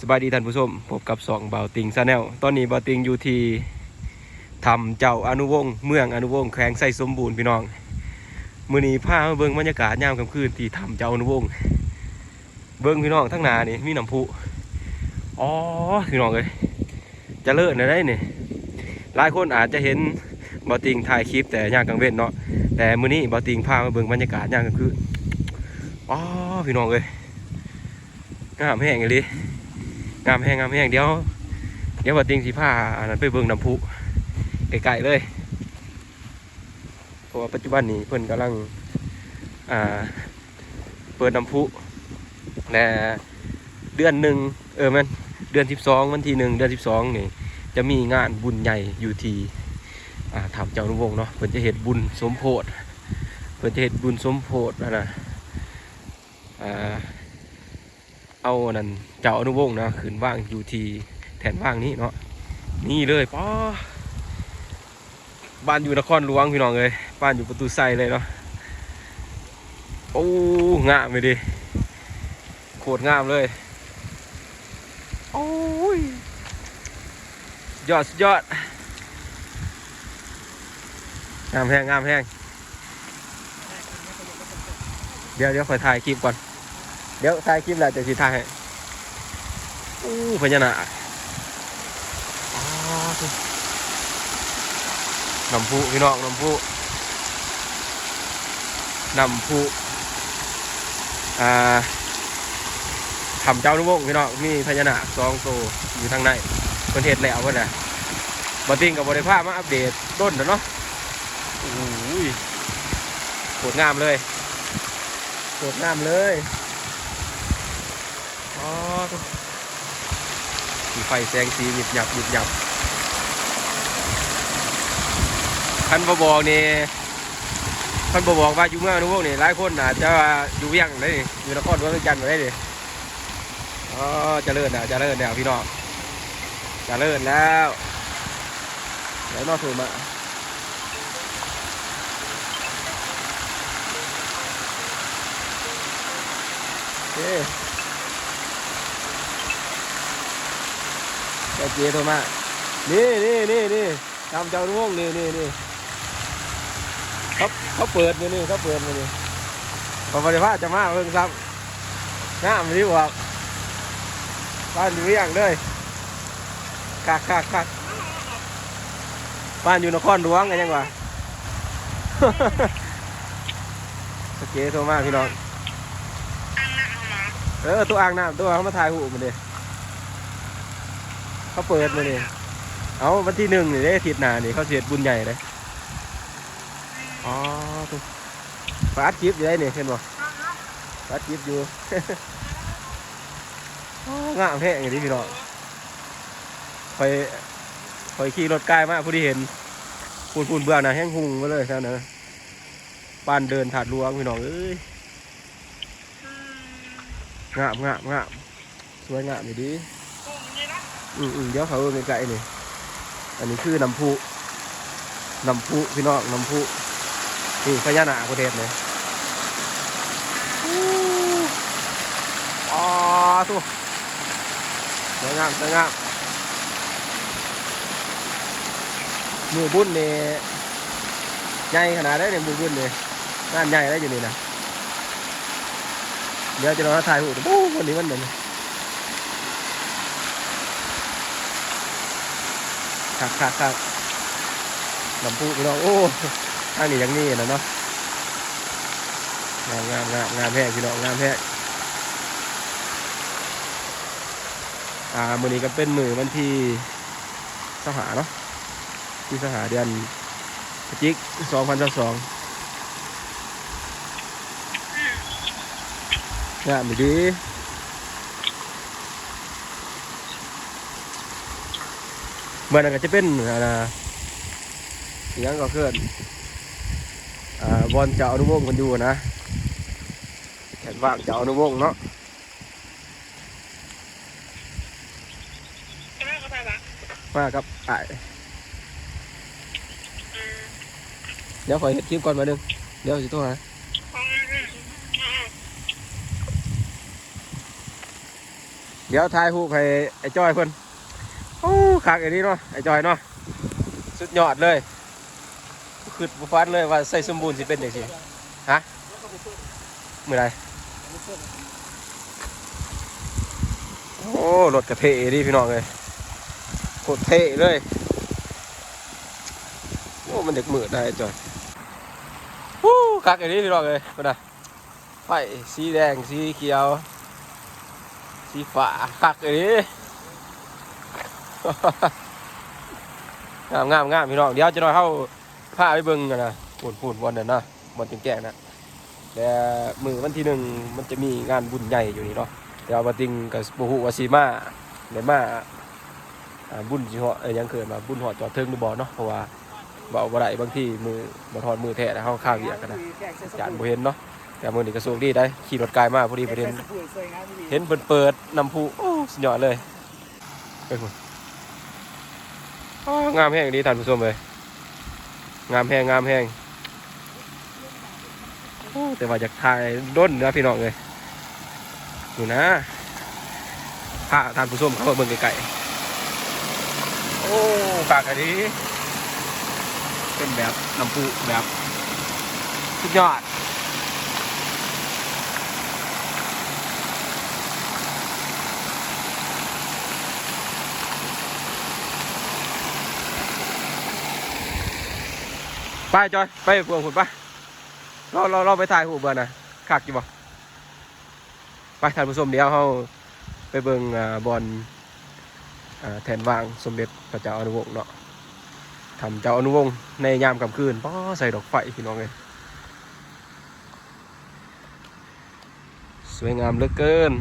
สบายดีท่านผู้ชมพบกับสองเบาติงซาแนลตอนนี้เบาติงอยู่ที่ทำเจ้าอนุวงศ์เมืองอนุวงศ์แขวงไส่สมบูรณ์พี่น้องมือนี้พามาเบิ่งบรรยากาศยามค่ำคืนที่ทำเจ้าอนุวงศ์เบิ่งพี่น้องทั้งหนานี่มีน้ำพุอ๋อพี่น้องเลยจะเลิศนะได้เนี่ยหลายคนอาจจะเห็นเบาติงถ่ายคลิปแต่ยามกลางเว้นเนาะแต่มือนี้เบาติงพามาเบิ่งบรรยากาศยามกลางคืนอ๋อพี่น้องเลยงามแห้งเลย งามแห้งงามแห้งเดี๋ยว เดี๋ยวว่าติงสีผ้าอันนั้นไปเบิ่งน้ำพุไกลๆเลยเพราะว่าปัจจุบันนี้เพิ่นกำลังอ่าเปิดน้ำพุและเดือนหนึ่งเออมันเดือนสิบสองวันที่หนึ่งเดือนสิบสองนี่จะมีงานบุญใหญ่อยู่ที่อ่าถามเจ้าอนุวงศ์เนาะเพิ่นจะเฮ็ดบุญสมโพธิเพิ่นจะเฮ็ดบุญสมโพธินะนะอ่า เอานนั้นเจ้าอนุวงศ์นะขืนว่างอยู่ที่แทนว่างนี้เนาะนี่เลยป้อบ้านอยู่นครหลวงพี่น้องเลยบ้านอยู่ประตูไซเลยเนาะโอ้งามเลยดิโคตรงามเลยโอ้ยยอดสุดยอดงามแห้งงามแห้งเดี๋ยวเดี๋ยวคอยถ่ายคลิปก่อน เดี๋ยวถ่ายคลิปแล้วจะสิถ่ายให้อู้พญานาคน้ำพุพี่น้องน้ำพุน้ำพุอ่าทำเจ้านุวงพี่น้องมีพญานาคสองตัวอยู่ทางในประเทศแล้วก็นะบัติงกับบริภาพมาอัปเดตต้นเนาะโอ้ยโคตรงามเลยโคตรงามเลย อ๋อมีไฟแสงสีหยิบหยับหยิบหยับคันบบอกนี่คันบบอกว่าอยู่เมืองนู้นนี่หลายคนอาจจะอยู่เวียงได้นี่อยู่นครหลวงจันทร์ได้ดิอ๋อจะเลิศนะจะเลิศแล้วพี่น้องจะเลิศแล้วเดี๋ยวนอกถูมาโอเค เจ้าเจโทรมานี่นี่นี่นี่ตามเจ้าร่วงนี่นี่นี่เขาเขาเปิดมือนี่เขาเปิดมือนี่พอบริภาจะมาเพิ่งซ้ำน้ำดีกว่าบ้านอยู่เรียงเลยคักคักคักบ้านอยู่นครหลวงไงยังวะโอเคโทรมาพี่น้องเออตัวอ่างน้ำตัวเขามาถ่ายหูมันเดิ เขาเปิดมาเนี่ยเอาวันที่หนึ่งนี่ได้ทิศหนานี่เขาเสียบุญใหญ่เลยอ๋อตุ๊ฟาดคลิปอยู่ได้นี่เห็นบ่ฟาดคลิปอยู่อ๋องามแห้งอย่างนี้พี่น้องคอยคอยขี่รถใกล้มากผู้ที่เห็นปูนปูนเบื้อนะแห้งหุงมาเลยแค่นั้นปานเดินถาดลวงพี่น้องเอ้ยงามงามงามสวยงามอยู่ดี อืมอืมเดี๋ยวเขาเอาไกลๆนี่อันนี้คือน้ำพุน้ำพุพี่น้องน้ำพุนี่พญานาคประเทศเลยอ๋อทุกสวยงามสวยงามหมือบุญนี่ใหญ่ขนาดได้เนี่ยหมือบุญนี่งานใหญ่ได้อยู่นี่นะเดี๋ยวจะรอถ่ายรูปโอ้วันนี้วันไหมือน คักคักคักลำพูพี่น้องโอ้ทางนี้ยังนี่นะเนาะงามงามงามงามแพกพี่น้องงามแพกอ่ามือนี้ก็เป็นมือวันที่สหาเนาะที่สหาเดือนพฤศจิกสองพันสองงามดี เมื่อนั้นก็จะเป็นอ่าอหยังก็เกินอ่าบอลจ้าอานุวงศ์กันอยู่นะแขนว่างจ้าอานุวงเนาะมาครับไอ้เดี๋ยวขอเห็ดคลิปก่อนมาหนึ่งเดี๋ยวสิโทรหาเดี๋ยวถ่ายรูให้ไอ้จ้อยเพิ่นโอ้ คักไอ้นี่เนาะไอ้จอยเนาะสุดยอดเลยคือบุฟันเลยว่าใส่สมบูรณ์สิเป็นอย่างสิฮะเมื่อไรโอ้รถกระเทะดิพี่น้องเลยโคตรเทเลยโอ้มันเด็กมืดได้ไอ้จอยโอ้คักไอ้นี่พี่น้องเลยมาดไฟสีแดงสีเขียว สีฟ้าคักไอ้นี่ งามงามงามพี่น้องเดี๋ยวจะน้อยเข้าพาไปเบิ่งกันนะปุ่นปุ่นวันนั้นนะวันจิงแก่นะแต่มือวันที่หนึ่งมันจะมีงานบุญใหญ่อยู่นี่เนาะเดี๋ยวมาติงกับบูฮูวาซีมาเดมาบุญสิเหาะเอ้ยังเกิดมาบุญหอจอดเทิงดูบ่เนาะเพราะว่าเบาบ่ได้บางทีมือบ่ทอดมือแท้แล้วเฮาข้าวเวียกันนะจานบ่เห็นเนาะแต่มือนี้ก็โชคดีได้ขี่รถไกลมาพอดีประเด็นเห็นเปิดเปิดนำผู้โอ้สุดยอดเลยไปคุณ งามแห้งดีท่านผู้ชมเลยงามแห้งงามแห้งแต่ว่าอยากถ่ายด้นนะพี่น้องเลยดูนะพาท่านผู้ชมเข้ามาเบิ่งไกลๆโอ้ปากอันนี้เป็นแบบน้ำพุแบบสุดยอด ไปจอยไปพวงคุณปะเราเราเราไปถ่ายหูเบอร์นะคักอยู่บ่ไปท่านผู้ชมเดี๋ยวเราไปเบิ่งอบอลแทนวางสมเด็จพระเจ้าอนุวงศ์เนาะทำเจ้าอนุวงศ์ในยามกลางคืนป้อใส่ดอกไฟพี่น้องเลยสวยงามเหลือเกิน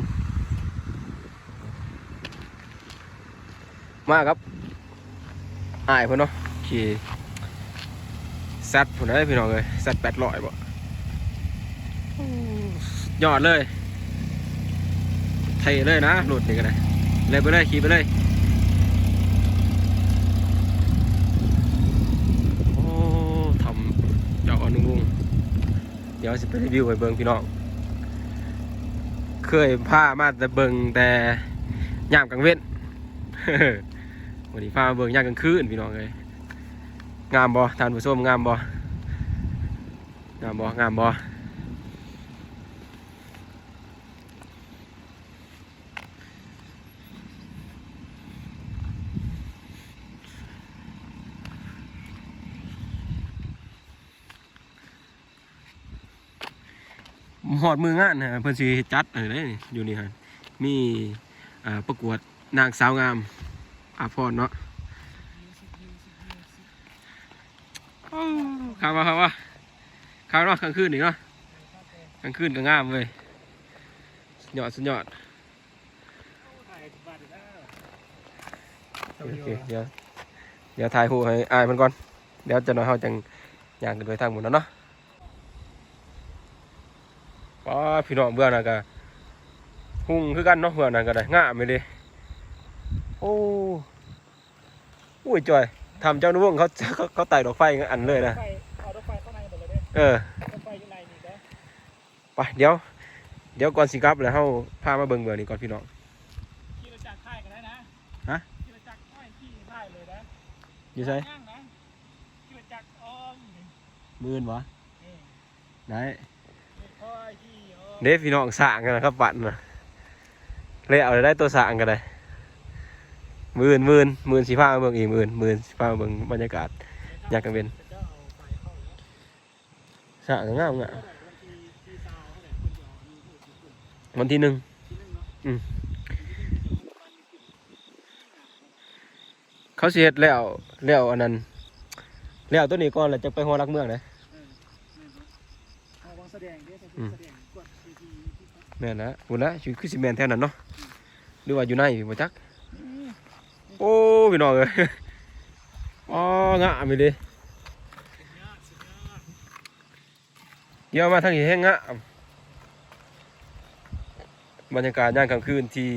มาครับอายเพิ่นเนาะขี่ ซดผมได้พี่น้องเลยแซดแปดร้อยบ่ยอดเลยเทเลยนะหลุดนี่ก็ได้เลยไปเลยขี่ไปเลยโอ้ทำเจ้าอนุวงศ์เดี๋ยวสิไปรีวิวให้เบิ่งพี่น้องเคยพามาแต่เบิ่งแต่ยามกลางเว้นวันนี้พามาเบิ่งยามกลางคืนพี่น้องเลย งามบ่ท่านผู้ชมงามบ่งามบ่งามบ่หอดมืองานนะเพิ่นสิจัดอะไรนี่อยู่นี่ฮะมีประกวดนางสาวงามอาพรเนาะ ข้าวว่าข้าวว่าข้าวเนากลางคืนอีเนาะกลางคืนก็งามเว้ยสุดยอดสุดยอดโอเคเดี๋ยวเดี๋ยวถ่ายหูให้อายมันก่อน เดี๋ยวจะน้อยเขาจังย่างกันไปทางหมดแล้วเนาะป้าพี่น้องเบื่อน่ะก็หุ่งคือกันเนาะเบื่อน่ะก็ได้ง่ามไปเลยโอ้อุ้ยจอย ทำเจ้านุ่งเขาเขาเขาไต่ดอกไฟอันเลยนะไฟเอารถไฟเข้าในหมดเลยเนี่ยเออรถไฟอยู่ในนี่นะไปเดี๋ยว เดี๋ยวก่อนสิกลับแล้วเฮาพามาเบิ่งเบื่อนี่ก่อนพี่น้องขี่รถจักรค่ายกันได้นะฮะขี่รถจักรค่ายขี่ค่ายเลยนะอยู่ไสย่างนะขี่รถจักรอ้อมนี่มื่นวะเออได้ค่อยขี่อ้อมเด้พี่น้องสร้างกันนะครับปั่นนะเลยเอาได้ตัวสร้างกันเลย มื่นมื่นมื่นสิพามาเบิ่งอีกมื่นมื่นสิพามาเบิ่งบรรยากาศอยากกันเป็นจะเอาไฟเข้าแล้วสร้างงามงามเท่าไหร่วันที่ที่ซาวเท่าไหร่คนเดียวมีผู้ถือคนวันที่หนึ่งที่นึงเนาะอืมเขาสิเฮ็ดแล้วแล้วอันนั้นแล้วตัวนี้ก่อนแล้วจะไปฮอรักเมืองเลยเอาวางแสดงเด้ออืมแสดงกดทีทีที่แม่นนะคุณนะชีวิตคือสิแม่นแท่นั้นเนาะหรือว่าอยู่ในบ่จัก โอ้พี่น้องเอ้ยอ๋องะไปดยอดสุดยอดเดี๋ยวมาทางนี้แห้งงะบรรยากาศย่างกลางคืนที่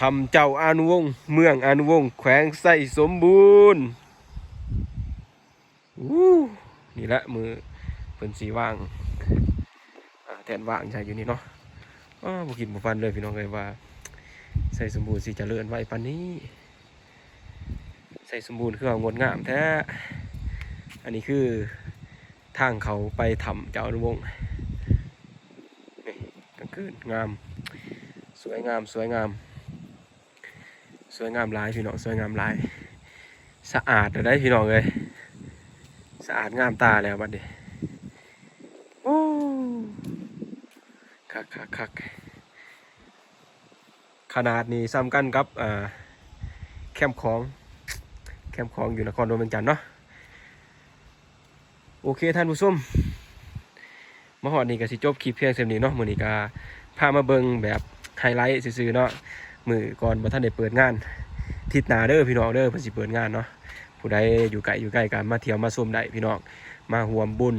ทำเจ้าอานุวงศ์เมืองอานุวงศ์แขวงไส่สมบูรณ์อู้นี่แหละมือเป็นสีว่างแทนว่างใช่อยู่นี่เนาะอ้อบุกินบุฟันเลยพี่น้องเลยว่า ใส่สมบูรณ์สิเจริญไว้ปานนี้ ใส่สมบูรณ์คือเอางดงามแท้ อันนี้คือทางเขาไปถ้ำเจ้าอนุวงศ์นี่กลางคืนงาม สวยงามสวยงาม สวยงามหลายพี่น้องสวยงามหลาย สะอาดได้พี่น้องเลยสะอาดงามตาแล้วบัดนี้โอ้คักคักคัก ขนาดนี้ซ้ำกันกับแคมป์ของแคมป์ของอยู่นครหลวงเวียงจันทน์เนาะโอเคท่านผู้ชมมาหอดนี่ก็สิจบคลิปเพียงเท่านี้เนาะมือนี้ก็พามาเบิ่งแบบไฮไลท์ซื่อๆเนาะมือก่อนบ่ทันได้เปิดงานทิศนาเด้อพี่น้องเด้อเพิ่นสิเปิดงานเนาะผู้ใดอยู่ไกลอยู่ใกล้กันมาเที่ยวมาชมได้พี่น้องมาร่วมบุญ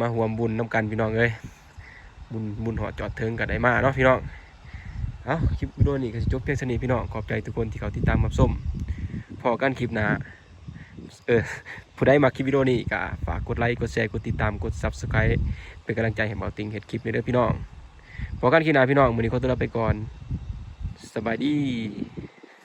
มาร่วมบุญนํกันพี่น้องเอ้ยบุญบุญหอดจอดเทิงก็ได้มาเนาะพี่น้อง อาคลิปวิดีโอนี้ก็สิจบเพียงเท่านี้พี่น้องขอบใจทุกคนที่เขาติดตามรับชมพอกันคลิปหน้าเออผู้ใดมาคลิปวิดีโอนี้ก็ฝากกดไลค์กดแชร์กดติดตามกด Subscribe เป็นกำลังใจให้เบาติงเห็ดคลิปนี้เด้อพี่น้องพอกันคลิปหน้าพี่น้องมือนี้ขอตัวลาไปก่อนสบายดี